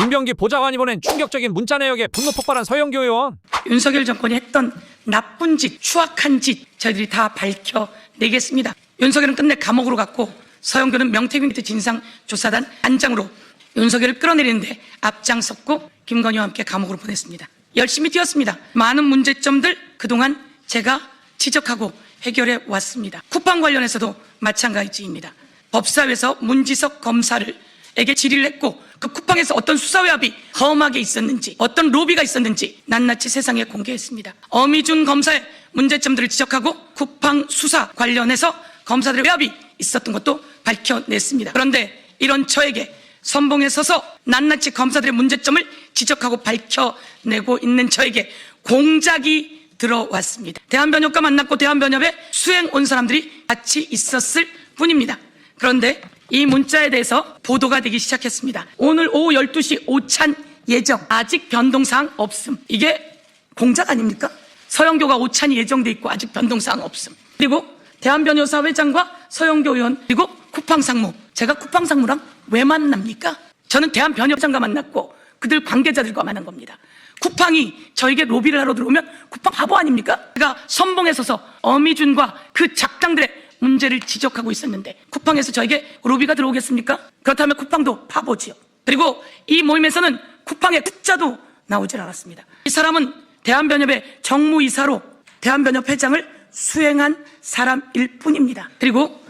김병기 보좌관이 보낸 충격적인 문자 내역에 분노 폭발한 서영교 의원. 윤석열 정권이 했던 나쁜 짓, 추악한 짓 저희들이 다 밝혀내겠습니다. 윤석열은 끝내 감옥으로 갔고 서영교는 명태균 진상조사단 안장으로 윤석열을 끌어내리는데 앞장섰고 김건희와 함께 감옥으로 보냈습니다. 열심히 뛰었습니다. 많은 문제점들 그동안 제가 지적하고 해결해 왔습니다. 쿠팡 관련해서도 마찬가지입니다. 법사위에서 문지석 검사를 에게 질의를 했고 그 쿠팡에서 어떤 수사외압이 험하게 있었는지 어떤 로비가 있었는지 낱낱이 세상에 공개했습니다. 어미준 검사의 문제점들을 지적하고 쿠팡 수사 관련해서 검사들의 외압이 있었던 것도 밝혀냈습니다. 그런데 이런 저에게 선봉에 서서 낱낱이 검사들의 문제점을 지적하고 밝혀내고 있는 저에게 공작이 들어왔습니다. 대한변협과 만났고 대한변협에 수행 온 사람들이 같이 있었을 뿐입니다. 그런데 이 문자에 대해서 보도가 되기 시작했습니다. 오늘 오후 12시 오찬 예정 아직 변동사항 없음. 이게 공작 아닙니까? 서영교가 오찬이 예정돼 있고 아직 변동사항 없음. 그리고 대한변호사 회장과 서영교 의원 그리고 쿠팡 상무. 제가 쿠팡 상무랑 왜 만납니까? 저는 대한변협장과 만났고 그들 관계자들과 만난 겁니다. 쿠팡이 저에게 로비를 하러 들어오면 쿠팡 바보 아닙니까? 제가 선봉에 서서 어미준과 그 작당들의 문제를 지적하고 있었는데 쿠팡에서 저에게 로비가 들어오겠습니까? 그렇다면 쿠팡도 바보지요. 그리고 이 모임에서는 쿠팡의 숫자도 나오질 않았습니다. 이 사람은 대한변협의 정무이사로 대한변협 회장을 수행한 사람일 뿐입니다. 그리고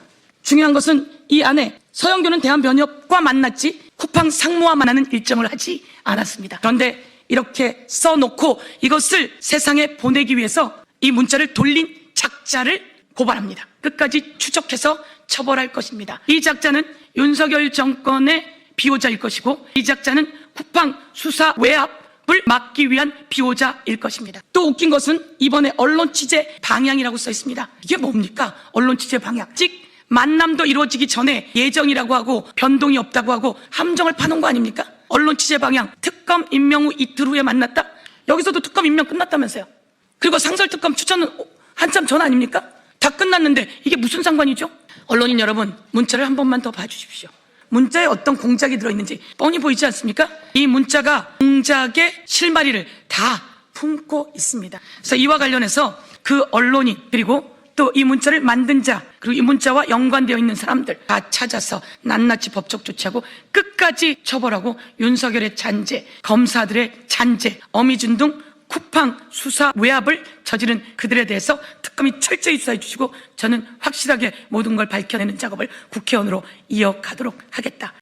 중요한 것은 이 안에 서영교는 대한변협과 만났지 쿠팡 상무와 만나는 일정을 하지 않았습니다. 그런데 이렇게 써놓고 이것을 세상에 보내기 위해서 이 문자를 돌린 작자를 고발합니다. 끝까지 추적해서 처벌할 것입니다. 이 작자는 윤석열 정권의 비호자일 것이고 이 작자는 쿠팡 수사 외압을 막기 위한 비호자일 것입니다. 또 웃긴 것은 이번에 언론 취재 방향이라고 써 있습니다. 이게 뭡니까? 언론 취재 방향. 즉 만남도 이루어지기 전에 예정이라고 하고 변동이 없다고 하고 함정을 파놓은 거 아닙니까? 언론 취재 방향. 특검 임명 후 이틀 후에 만났다? 여기서도 특검 임명 끝났다면서요. 그리고 상설 특검 추천은 한참 전 아닙니까? 다 끝났는데 이게 무슨 상관이죠? 언론인 여러분, 문자를 한 번만 더 봐주십시오. 문자에 어떤 공작이 들어있는지 뻔히 보이지 않습니까? 이 문자가 공작의 실마리를 다 품고 있습니다. 그래서 이와 관련해서 그 언론인 그리고 또 이 문자를 만든 자 그리고 이 문자와 연관되어 있는 사람들 다 찾아서 낱낱이 법적 조치하고 끝까지 처벌하고 윤석열의 잔재, 검사들의 잔재, 어미준 등 쿠팡 수사 외압을 저지른 그들에 대해서 특검이 철저히 수사해 주시고 저는 확실하게 모든 걸 밝혀내는 작업을 국회의원으로 이어가도록 하겠다.